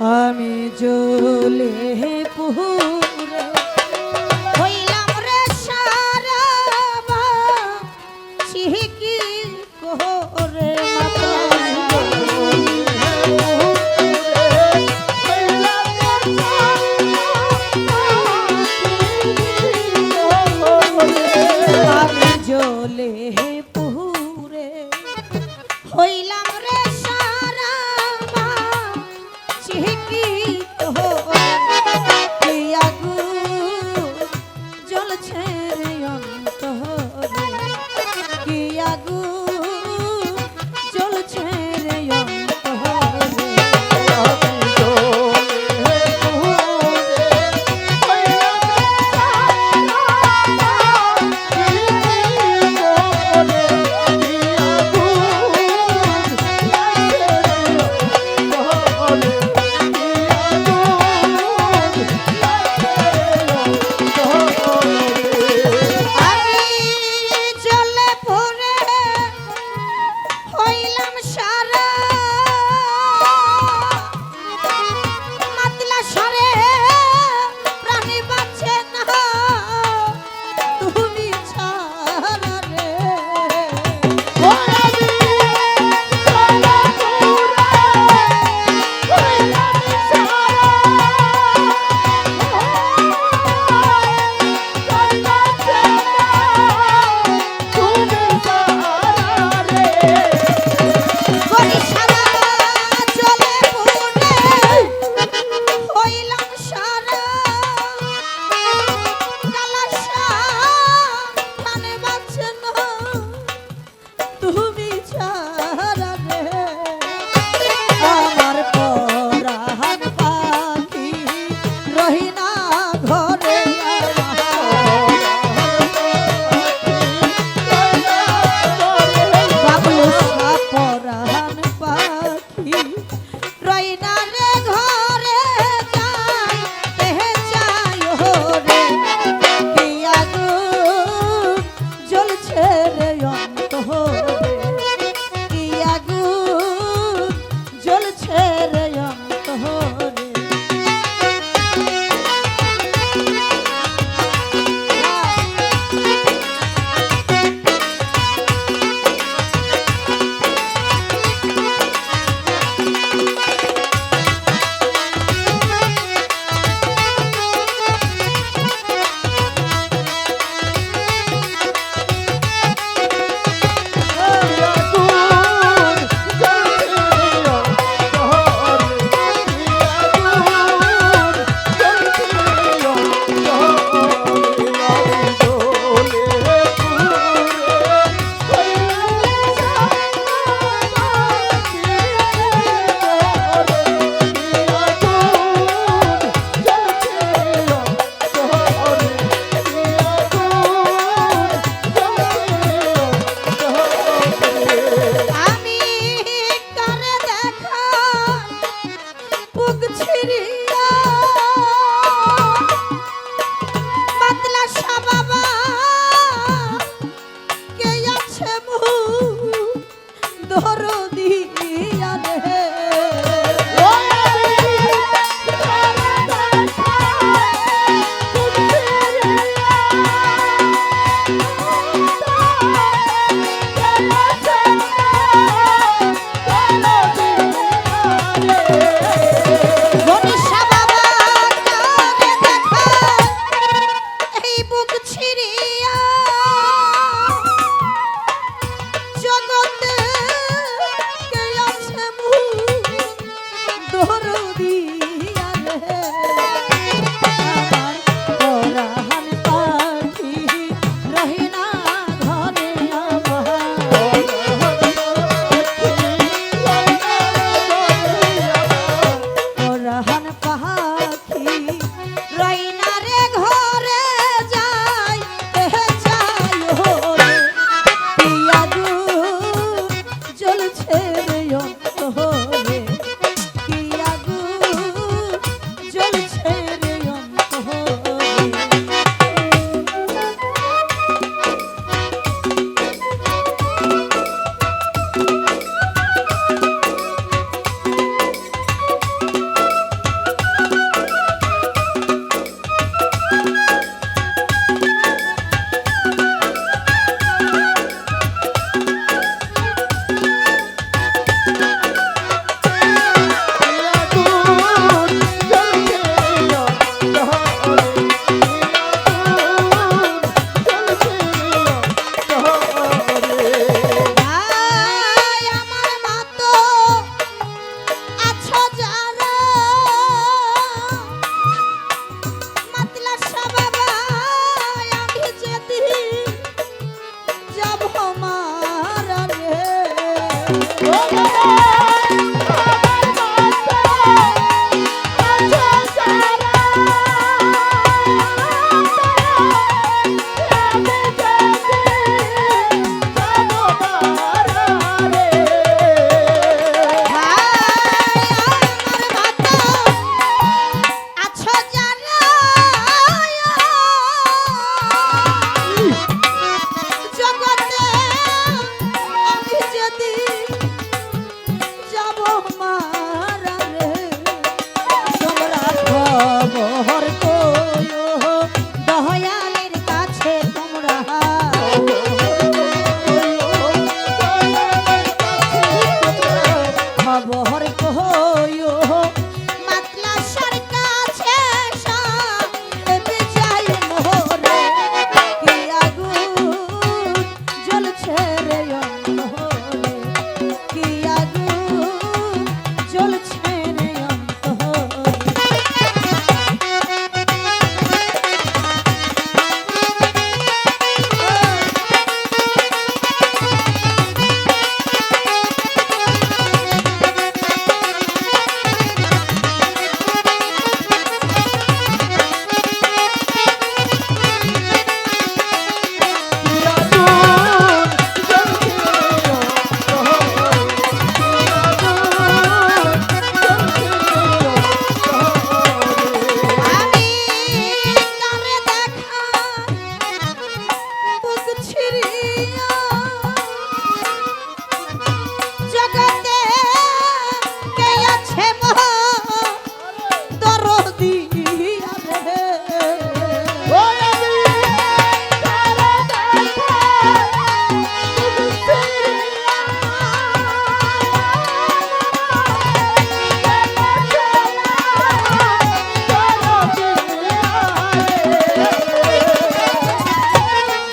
আমি জোলে পুরে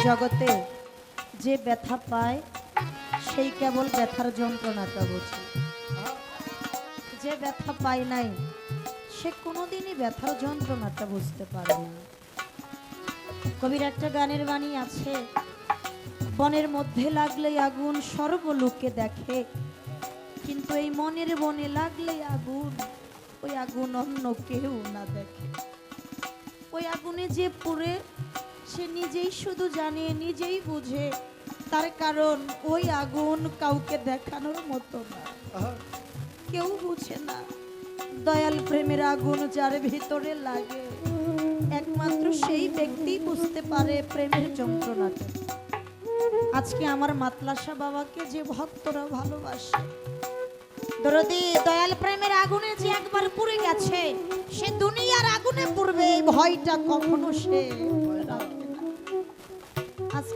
জগতে যে ব্যথা পায়, সেই কেবল ব্যথার যন্ত্রণাটা বোঝে। যে ব্যথা পায় নাই, সে কোনোদিনই ব্যথার যন্ত্রণাটা বুঝতে পারবে না। কবির একটা গানের বাণী আছে, বনের মধ্যে লাগলে আগুন সর্বলোকে দেখে, কিন্তু এই মনের বনে লাগলে আগুন, ওই আগুন অন্য কেউ না দেখে। ওই আগুনে যে পুড়ে সে নিজেই শুধু জানে নিজেই বুঝে। তার কারণ ওই আগুন কাউকে দেখানোর মতো না। কেউ বুঝে না দয়াল প্রেমের আগুন যার ভিতরে লাগে। একমাত্র সেই ব্যক্তি বুঝতে পারে প্রেমের যন্ত্রণাটা। আজকে আমার মাতলাসা বাবাকে যে ভক্তরা ভালোবাসে। দরদি দয়াল প্রেমের আগুনে যে একবার পুড়ে গেছে সে দুনিয়ার আগুনে পুড়বে এই ভয়টা কখনো সে।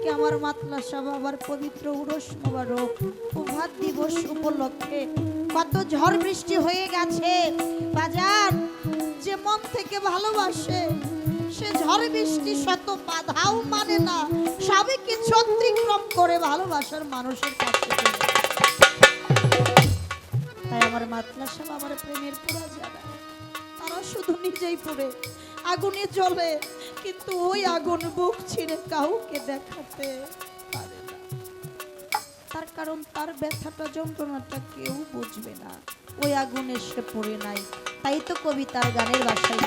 আজকে আমার মাতলাসা বাবার পবিত্র উরস মোবারক, প্রভাত দিবস উপলক্ষে কত ঝড় বৃষ্টি হয়ে গেছে। বাজার যে মন থেকে ভালোবাসে, সে ঝড় বৃষ্টি শত বাধাও মানে না। সবাইকে ছত্রিক্রম করে ভালোবাসার মানুষের কাছে তাই আমার মাতলা সব আমার প্রেমের পোড়া যারা তারা শুধু নিজেই পড়ে আগুনে জ্বলে কিন্তু ওই আগুন বুক ছিঁড়ে কাউকে দেখাতে? পারে না তার কারণ তার ব্যথাটা, যন্ত্রণাটা কেউ বুঝবে না। ওই আগুন এসে পড়ে নাই। তাই তো কবিতার গানের বাসায়